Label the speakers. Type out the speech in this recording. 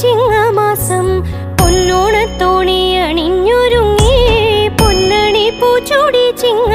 Speaker 1: ചിങ്ങമാസം പൊന്നോണത്തോണി അണിഞ്ഞൊരുങ്ങി പൊന്നണി പൂച്ചൂടി ചിങ്ങ